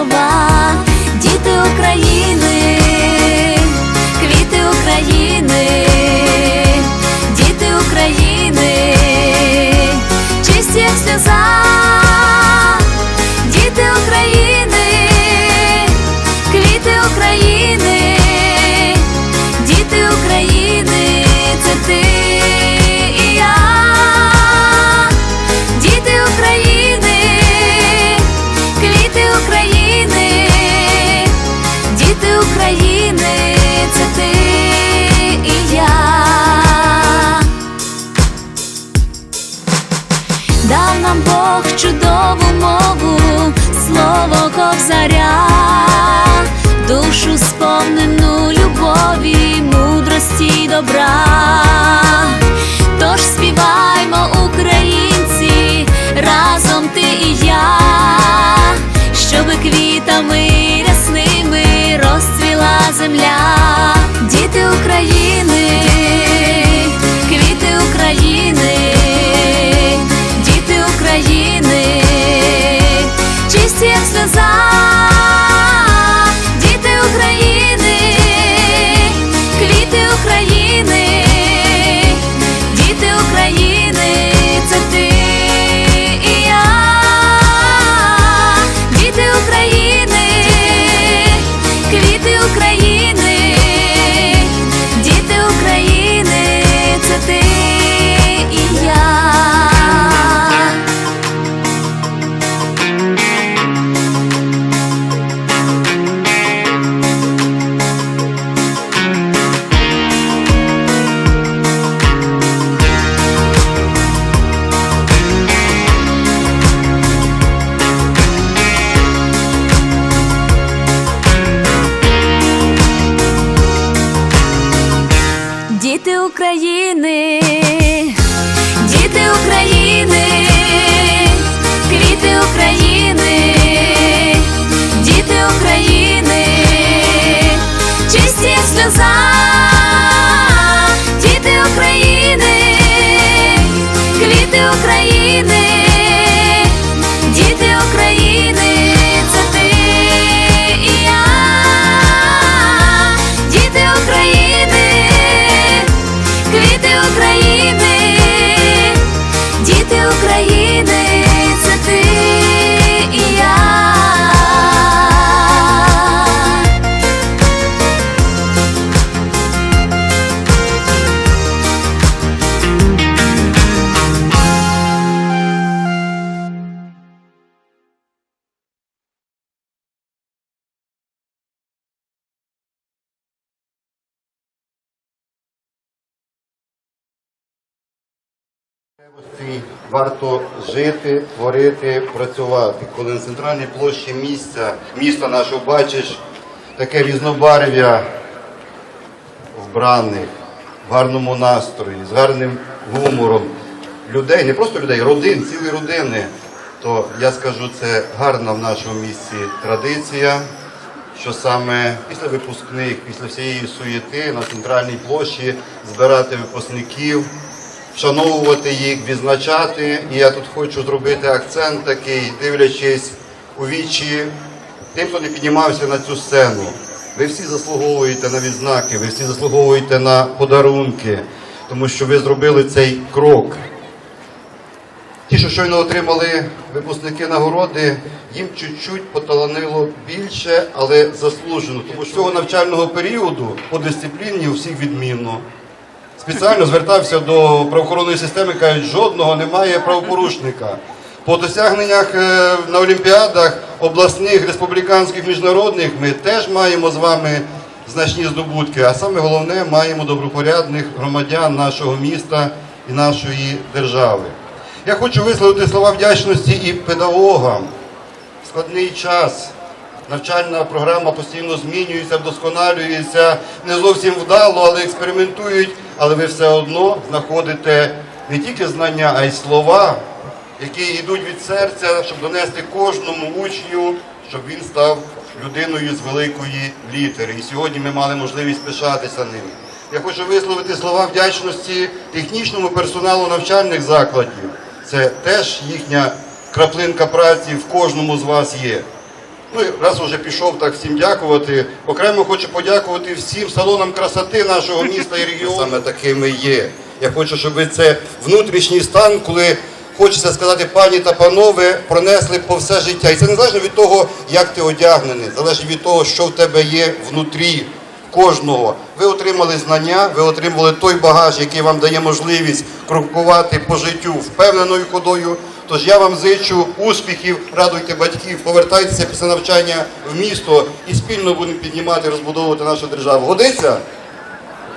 слова, діти України. добра. casar. Варто жити, творити, працювати. Коли на центральній площі місця, міста нашого бачиш таке різнобарв'я вбраних, в гарному настрої, з гарним гумором людей, не просто людей, родин, цілі родини, то я скажу, це гарна в нашому місті традиція, що саме після випускних, після всієї суєти на центральній площі збирати випускників вшановувати їх, відзначати. І я тут хочу зробити акцент такий, дивлячись у вічі тим, хто не піднімався на цю сцену. Ви всі заслуговуєте на відзнаки, ви всі заслуговуєте на подарунки, тому що ви зробили цей крок. Ті, що щойно отримали випускники нагороди, їм чуть-чуть поталанило більше, але заслужено. Тому що цього навчального періоду по дисципліні у всіх відмінно. Спеціально звертався до правоохоронної системи, кажуть, жодного немає правопорушника. По досягненнях е, на олімпіадах обласних, республіканських, міжнародних ми теж маємо з вами значні здобутки. А саме головне, маємо добропорядних громадян нашого міста і нашої держави. Я хочу висловити слова вдячності і педагогам. Складний час навчальна програма постійно змінюється, вдосконалюється, не зовсім вдало, але експериментують. Але ви все одно знаходите не тільки знання, а й слова, які йдуть від серця, щоб донести кожному учню, щоб він став людиною з великої літери. І сьогодні ми мали можливість пишатися ним. Я хочу висловити слова вдячності технічному персоналу навчальних закладів. Це теж їхня краплинка праці в кожному з вас є. Ну, раз уже пішов так всім дякувати. Окремо хочу подякувати всім салонам красоти нашого міста і регіону. Саме такими є. Я хочу, щоб це внутрішній стан, коли хочеться сказати, пані та панове, пронесли по все життя. І це не залежно від того, як ти одягнений, залежить від того, що в тебе є внутрі кожного. Ви отримали знання, ви отримали той багаж, який вам дає можливість крокувати по життю впевненою ходою. Тож я вам зичу успіхів, радуйте батьків, повертайтеся після навчання в місто і спільно будемо піднімати, розбудовувати нашу державу. Годиться?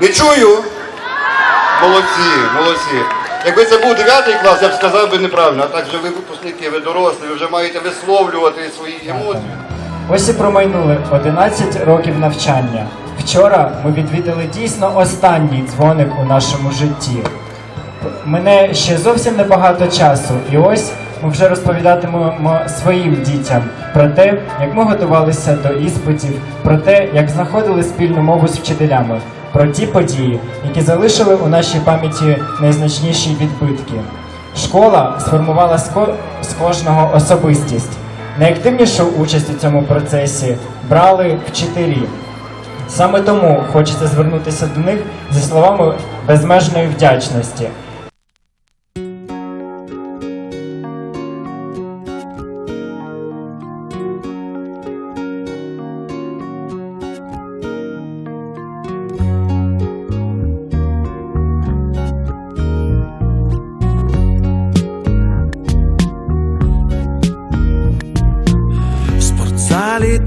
Не чую. Молодці, молодці. Якби це був 9 клас, я б сказав би неправильно. А так вже ви випускники, ви дорослі, ви вже маєте висловлювати свої емоції. Ось і промайнули 11 років навчання. Вчора ми відвідали дійсно останній дзвоник у нашому житті. Мене ще зовсім небагато часу, і ось ми вже розповідатимемо своїм дітям про те, як ми готувалися до іспитів, про те, як знаходили спільну мову з вчителями, про ті події, які залишили у нашій пам'яті найзначніші відбитки. Школа сформувала з кожного особистість. Найактивнішу участь у цьому процесі брали вчителі. Саме тому хочеться звернутися до них зі словами безмежної вдячності.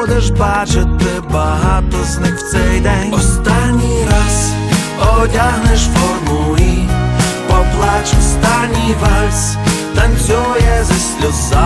будеш бачити багато з них в цей день. Останній раз одягнеш форму і поплач останній вальс, танцює зі сльозами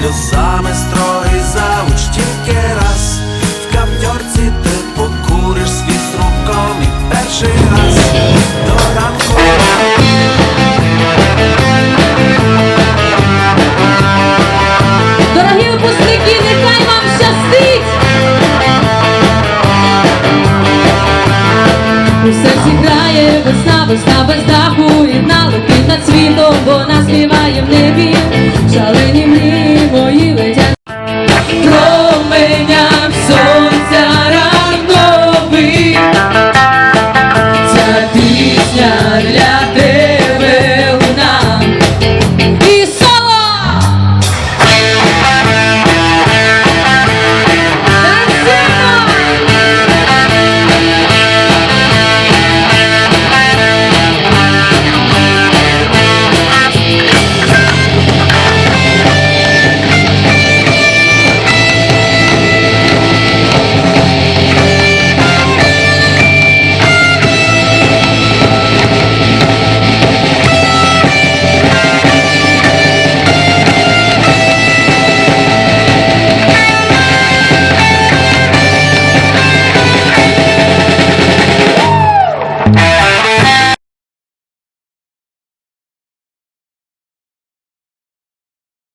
Сльозами строгий завуч тільки раз. В каптьорці ти покуриш світ з і перший раз до ранку. Дорогі випускники, нехай вам щастить! У серці грає весна, весна без даху І налетить над світом, вона співає в небі Шалені мрії